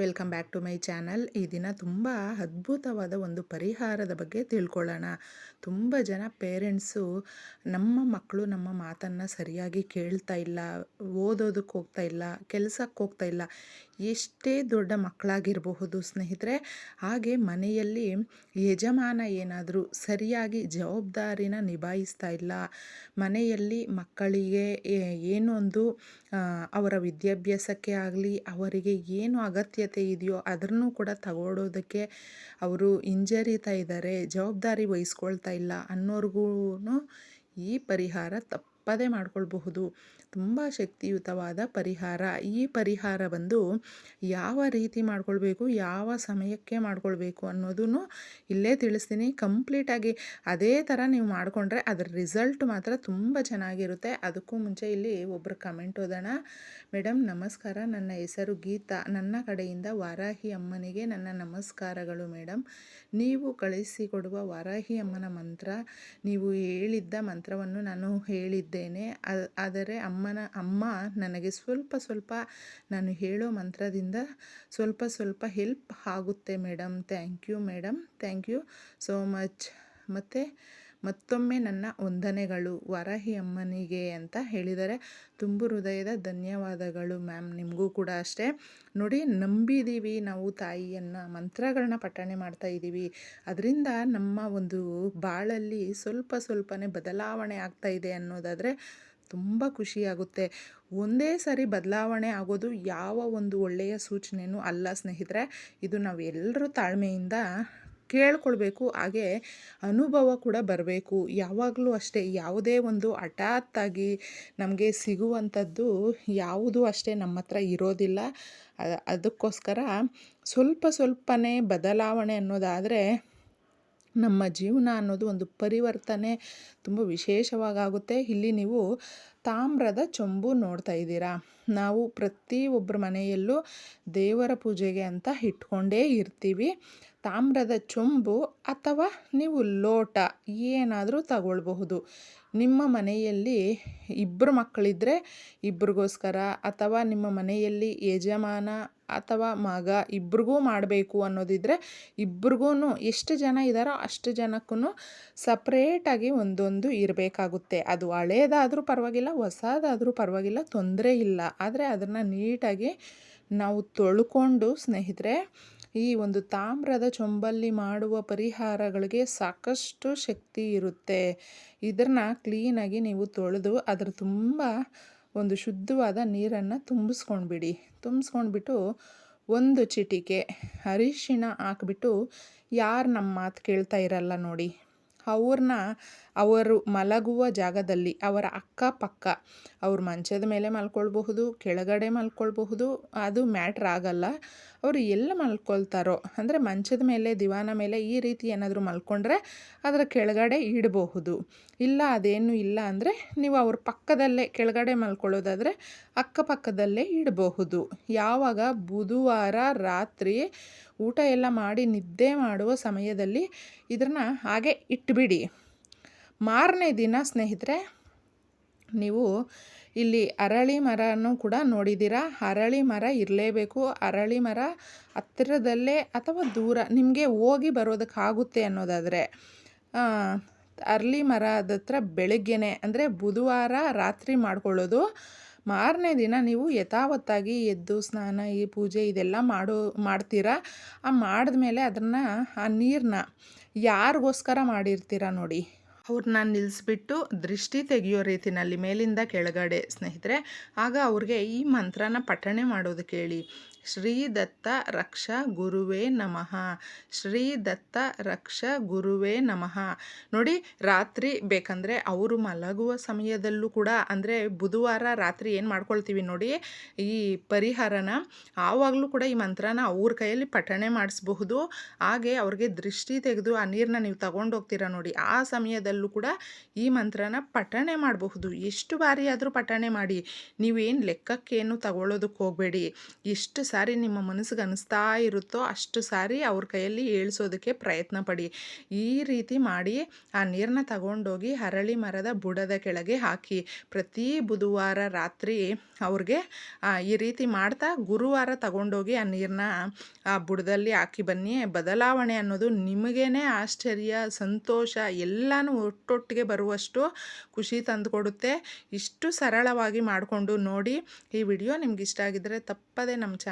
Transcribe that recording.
Welcome back to my channel. ಈ ದಿನ ತುಂಬ ಅದ್ಭುತವಾದ ಒಂದು ಪರಿಹಾರದ ಬಗ್ಗೆ ತಿಳ್ಕೊಳ್ಳೋಣ. ತುಂಬ ಜನ ಪೇರೆಂಟ್ಸು ನಮ್ಮ ಮಕ್ಕಳು ನಮ್ಮ ಮಾತನ್ನು ಸರಿಯಾಗಿ ಕೇಳ್ತಾ ಇಲ್ಲ, ಓದೋದಕ್ಕೆ ಹೋಗ್ತಾ ಇಲ್ಲ, ಕೆಲಸಕ್ಕೆ ಹೋಗ್ತಾ ಇಲ್ಲ. ಎಷ್ಟೇ ದೊಡ್ಡ ಮಕ್ಕಳಾಗಿರಬಹುದು ಸ್ನೇಹಿತರೆ, ಹಾಗೆ ಮನೆಯಲ್ಲಿ ಯಜಮಾನ ಏನಾದರೂ ಸರಿಯಾಗಿ ಜವಾಬ್ದಾರಿನ ನಿಭಾಯಿಸ್ತಾ ಇಲ್ಲ, ಮನೆಯಲ್ಲಿ ಮಕ್ಕಳಿಗೆ ಏನೊಂದು ಅವರ ವಿದ್ಯಾಭ್ಯಾಸಕ್ಕೆ ಆಗಲಿ, ಅವರಿಗೆ ಏನು ಅಗತ್ಯತೆ ಇದೆಯೋ ಅದನ್ನು ಕೂಡ ತಗೊಳೋದಕ್ಕೆ ಅವರು ಹಿಂಜರಿತಾ ಇದ್ದಾರೆ ಜವಾಬ್ದಾರಿ ವಹಿಸ್ಕೊಳ್ತಾ ಇಲ್ಲ ಅನ್ನೋರ್ಗೂ ಈ ಪರಿಹಾರ ತಪ್ಪದೇ ಮಾಡ್ಕೊಳ್ಬಹುದು. ತುಂಬ ಶಕ್ತಿಯುತವಾದ ಪರಿಹಾರ. ಈ ಪರಿಹಾರ ಬಂದು ಯಾವ ರೀತಿ ಮಾಡ್ಕೊಳ್ಬೇಕು, ಯಾವ ಸಮಯಕ್ಕೆ ಮಾಡ್ಕೊಳ್ಬೇಕು ಅನ್ನೋದನ್ನು ಇಲ್ಲೇ ತಿಳಿಸ್ತೀನಿ. ಕಂಪ್ಲೀಟಾಗಿ ಅದೇ ಥರ ನೀವು ಮಾಡಿಕೊಂಡ್ರೆ ಅದರ ರಿಸಲ್ಟ್ ಮಾತ್ರ ತುಂಬ ಚೆನ್ನಾಗಿರುತ್ತೆ. ಅದಕ್ಕೂ ಮುಂಚೆ ಇಲ್ಲಿ ಒಬ್ಬರು ಕಮೆಂಟ್ ಓದೋಣ. ಮೇಡಮ್ ನಮಸ್ಕಾರ. ನನ್ನ ಹೆಸರು ಗೀತಾ. ನನ್ನ ಕಡೆಯಿಂದ ವಾರಾಹಿ ಅಮ್ಮನಿಗೆ ನನ್ನ ನಮಸ್ಕಾರಗಳು ಮೇಡಮ್ ನೀವು ಕಳಿಸಿಕೊಡುವ ವಾರಾಹಿ ಅಮ್ಮನ ಮಂತ್ರ, ನೀವು ಹೇಳಿದ್ದ ಮಂತ್ರವನ್ನು ನಾನು ಹೇಳಿದ್ದೇನೆ ಆದರೆ ಅಮ್ಮನ, ಅಮ್ಮ ನನಗೆ ಸ್ವಲ್ಪ ಸ್ವಲ್ಪ ನಾನು ಹೇಳೋ ಮಂತ್ರದಿಂದ ಸ್ವಲ್ಪ ಸ್ವಲ್ಪ ಹೆಲ್ಪ್ ಆಗುತ್ತೆ madam thank you madam thank you so much ಮತ್ತು ಮತ್ತೊಮ್ಮೆ ನನ್ನ ವಂದನೆಗಳು ವರಾಹಿ ಅಮ್ಮನಿಗೆ ಅಂತ ಹೇಳಿದರೆ ತುಂಬು ಹೃದಯದ ಧನ್ಯವಾದಗಳು ಮ್ಯಾಮ್ ನಿಮಗೂ ಕೂಡ ಅಷ್ಟೇ. ನೋಡಿ ನಂಬಿದ್ದೀವಿ ನಾವು ತಾಯಿಯನ್ನು, ಮಂತ್ರಗಳನ್ನ ಪಠಣೆ ಮಾಡ್ತಾ ಇದ್ದೀವಿ ಅದರಿಂದ ನಮ್ಮ ಒಂದು ಬಾಳಲ್ಲಿ ಸ್ವಲ್ಪ ಸ್ವಲ್ಪನೇ ಬದಲಾವಣೆ ಆಗ್ತಾ ಇದೆ ಅನ್ನೋದಾದರೆ ತುಂಬ ಖುಷಿಯಾಗುತ್ತೆ ಒಂದೇ ಸಾರಿ ಬದಲಾವಣೆ ಆಗೋದು ಯಾವ ಒಂದು ಒಳ್ಳೆಯ ಸೂಚನೆಯೂ ಅಲ್ಲ ಸ್ನೇಹಿತರೆ. ಇದು ನಾವೆಲ್ಲರೂ ತಾಳ್ಮೆಯಿಂದ ಕೇಳ್ಕೊಳ್ಬೇಕು, ಹಾಗೆ ಅನುಭವ ಕೂಡ ಬರಬೇಕು. ಯಾವಾಗಲೂ ಅಷ್ಟೇ ಯಾವುದೇ ಒಂದು ಹಠಾತ್ತಾಗಿ ನಮಗೆ ಸಿಗುವಂಥದ್ದು ಯಾವುದೂ ಅಷ್ಟೇ ನಮ್ಮ ಹತ್ರ ಇರೋದಿಲ್ಲ. ಅದಕ್ಕೋಸ್ಕರ ಸ್ವಲ್ಪ ಸ್ವಲ್ಪನೇ ಬದಲಾವಣೆ ಅನ್ನೋದಾದರೆ ನಮ್ಮ ಜೀವನ ಅನ್ನೋದು ಒಂದು ಪರಿವರ್ತನೆ ತುಂಬ ವಿಶೇಷವಾಗುತ್ತೆ. ಇಲ್ಲಿ ನೀವು ತಾಮ್ರದ ಚೊಂಬು ನೋಡ್ತಾ ಇದ್ದೀರಾ. ನಾವು ಪ್ರತಿಯೊಬ್ಬರ ಮನೆಯಲ್ಲೂ ದೇವರ ಪೂಜೆಗೆ ಅಂತ ಇಟ್ಕೊಂಡೇ ಇರ್ತೀವಿ. ತಾಮ್ರದ ಚೊಂಬು ಅಥವಾ ನೀವು ಲೋಟ ಏನಾದರೂ ತಗೊಳ್ಬಹುದು. ನಿಮ್ಮ ಮನೆಯಲ್ಲಿ ಇಬ್ಬರು ಮಕ್ಕಳಿದ್ದರೆ ಇಬ್ರಿಗೋಸ್ಕರ ಅಥವಾ ನಿಮ್ಮ ಮನೆಯಲ್ಲಿ ಯಜಮಾನ ಅಥವಾ ಮಗ ಇಬ್ರಿಗೂ ಮಾಡಬೇಕು ಅನ್ನೋದಿದ್ದರೆ ಇಬ್ರಿಗೂ ಎಷ್ಟು ಜನ ಇದ್ದಾರೋ ಅಷ್ಟು ಜನಕ್ಕೂ ಸಪ್ರೇಟಾಗಿ ಒಂದೊಂದು ಇರಬೇಕಾಗುತ್ತೆ. ಅದು ಹಳೇದಾದರೂ ಪರವಾಗಿಲ್ಲ, ಹೊಸದಾದರೂ ಪರವಾಗಿಲ್ಲ, ತೊಂದರೆ ಇಲ್ಲ. ಆದರೆ ಅದನ್ನು ನೀಟಾಗಿ ನಾವು ತೊಳ್ಕೊಂಡು ಸ್ನೇಹಿತರೆ ಈ ಒಂದು ತಾಮ್ರದ ಚೊಂಬಲ್ಲಿ ಮಾಡುವ ಪರಿಹಾರಗಳಿಗೆ ಸಾಕಷ್ಟು ಶಕ್ತಿ ಇರುತ್ತೆ. ಇದನ್ನು ಕ್ಲೀನಾಗಿ ನೀವು ತೊಳೆದು ಅದರ ತುಂಬ ಒಂದು ಶುದ್ಧವಾದ ನೀರನ್ನು ತುಂಬಿಸ್ಕೊಂಡ್ಬಿಡಿ. ತುಂಬಿಸ್ಕೊಂಡ್ಬಿಟ್ಟು ಒಂದು ಚಿಟಿಕೆ ಅರಿಶಿಣ ಹಾಕ್ಬಿಟ್ಟು ಯಾರು ನಮ್ಮ ಮಾತು ಕೇಳ್ತಾ ಇರಲ್ಲ ನೋಡಿ. ಅವ್ರನ್ನ ಅವರು ಮಲಗುವ ಜಾಗದಲ್ಲಿ ಅವರ ಅಕ್ಕಪಕ್ಕ ಅವ್ರ ಮಂಚದ ಮೇಲೆ ಮಲ್ಕೊಳ್ಬಹುದು, ಕೆಳಗಡೆ ಮಲ್ಕೊಳ್ಬಹುದು, ಅದು ಮ್ಯಾಟ್ರ್ ಆಗಲ್ಲ. ಅವರು ಎಲ್ಲ ಮಲ್ಕೊಳ್ತಾರೋ, ಅಂದರೆ ಮಂಚದ ಮೇಲೆ, ದಿವಾನ ಮೇಲೆ ಈ ರೀತಿ ಏನಾದರೂ ಮಲ್ಕೊಂಡ್ರೆ ಅದರ ಕೆಳಗಡೆ ಇಡಬಹುದು. ಇಲ್ಲ, ಅದೇನು ಇಲ್ಲ ಅಂದರೆ ನೀವು ಅವ್ರ ಪಕ್ಕದಲ್ಲೇ, ಕೆಳಗಡೆ ಮಲ್ಕೊಳ್ಳೋದಾದರೆ ಅಕ್ಕಪಕ್ಕದಲ್ಲೇ ಇಡಬಹುದು. ಯಾವಾಗ? ಬುಧವಾರ ರಾತ್ರಿ ಊಟ ಎಲ್ಲ ಮಾಡಿ ನಿದ್ದೆ ಮಾಡುವ ಸಮಯದಲ್ಲಿ ಇದನ್ನು ಹಾಗೆ ಇಟ್ಬಿಡಿ. ಮಾರನೇ ದಿನ ಸ್ನೇಹಿತರೆ, ನೀವು ಇಲ್ಲಿ ಅರಳಿ ಮರನೂ ಕೂಡ ನೋಡಿದ್ದೀರಾ. ಅರಳಿ ಮರ ಇರಲೇಬೇಕು. ಅರಳಿ ಮರ ಹತ್ತಿರದಲ್ಲೇ ಅಥವಾ ದೂರ, ನಿಮಗೆ ಹೋಗಿ ಬರೋದಕ್ಕಾಗುತ್ತೆ ಅನ್ನೋದಾದರೆ ಅರಳಿ ಮರದ ಹತ್ರ ಬೆಳಗ್ಗೆನೆ, ಅಂದರೆ ಬುಧವಾರ ರಾತ್ರಿ ಮಾಡ್ಕೊಳ್ಳೋದು. ಮಾರನೇ ದಿನ ನೀವು ಯಥಾವತ್ತಾಗಿ ಎದ್ದು ಸ್ನಾನ, ಈ ಪೂಜೆ ಇದೆಲ್ಲ ಮಾಡೋ, ಮಾಡ್ತೀರಾ? ಆ ಮಾಡಿದ್ಮೇಲೆ ಅದನ್ನು ಆ ನೀರನ್ನ ಯಾರಿಗೋಸ್ಕರ ಮಾಡಿರ್ತೀರ ನೋಡಿ? ಅವ್ರನ್ನ ನಿಲ್ಲಿಸ್ಬಿಟ್ಟು ದೃಷ್ಟಿ ತೆಗೆಯೋ ರೀತಿನಲ್ಲಿ ಮೇಲಿಂದ ಕೆಳಗಡೆ ಸ್ನೇಹಿತರೆ, ಆಗ ಅವ್ರಿಗೆ ಈ ಮಂತ್ರನ ಪಠಣೆ ಮಾಡೋದು ಕೇಳಿ. ಶ್ರೀ ದತ್ತ ರಕ್ಷ ಗುರುವೇ ನಮಃ. ಶ್ರೀ ದತ್ತ ರಕ್ಷ ಗುರುವೇ ನಮಃ. ನೋಡಿ, ರಾತ್ರಿ ಬೇಕಂದರೆ ಅವರು ಮಲಗುವ ಸಮಯದಲ್ಲೂ ಕೂಡ, ಅಂದರೆ ಬುಧವಾರ ರಾತ್ರಿ ಏನು ಮಾಡ್ಕೊಳ್ತೀವಿ ನೋಡಿ, ಈ ಪರಿಹಾರನ ಆವಾಗಲೂ ಕೂಡ ಈ ಮಂತ್ರನ ಅವ್ರ ಕೈಯಲ್ಲಿ ಪಠಣೆ ಮಾಡಿಸ್ಬಹುದು. ಹಾಗೆ ಅವ್ರಿಗೆ ದೃಷ್ಟಿ ತೆಗೆದು ಆ ನೀರನ್ನ ನೀವು ತಗೊಂಡೋಗ್ತೀರಾ ನೋಡಿ, ಆ ಸಮಯದಲ್ಲೂ ಕೂಡ ಈ ಮಂತ್ರನ ಪಠಣೆ ಮಾಡಬಹುದು. ಎಷ್ಟು ಬಾರಿ ಆದರೂ ಪಠಣೆ ಮಾಡಿ, ನೀವೇನು ಲೆಕ್ಕಕ್ಕೇನು ತಗೊಳ್ಳೋದಕ್ಕೆ ಹೋಗಬೇಡಿ. ಎಷ್ಟು ಸಾರಿ ನಿಮ್ಮ ಮನಸ್ಸಿಗೆ ಅನಿಸ್ತಾ ಇರುತ್ತೋ ಅಷ್ಟು ಸಾರಿ ಅವ್ರ ಕೈಯಲ್ಲಿ ಏಳ್ಸೋದಕ್ಕೆ ಪ್ರಯತ್ನ ಪಡಿ. ಈ ರೀತಿ ಮಾಡಿ ಆ ನೀರನ್ನ ತಗೊಂಡೋಗಿ ಹರಳಿ ಮರದ ಬುಡದ ಕೆಳಗೆ ಹಾಕಿ. ಪ್ರತಿ ಬುಧವಾರ ರಾತ್ರಿ ಅವ್ರಿಗೆ ಈ ರೀತಿ ಮಾಡ್ತಾ ಗುರುವಾರ ತಗೊಂಡೋಗಿ ಆ ನೀರನ್ನ ಆ ಬುಡದಲ್ಲಿ ಹಾಕಿ ಬನ್ನಿ. ಬದಲಾವಣೆ ಅನ್ನೋದು ನಿಮಗೇನೆ ಆಶ್ಚರ್ಯ, ಸಂತೋಷ, ಎಲ್ಲನೂ ಒಟ್ಟೊಟ್ಟಿಗೆ ಬರುವಷ್ಟು ಖುಷಿ ತಂದುಕೊಡುತ್ತೆ. ಇಷ್ಟು ಸರಳವಾಗಿ ಮಾಡಿಕೊಂಡು ನೋಡಿ ಈ ವಿಡಿಯೋ ನಿಮ್ಗೆ ಇಷ್ಟ ಆಗಿದ್ದರೆ ತಪ್ಪದೆ ನಮ್ಮ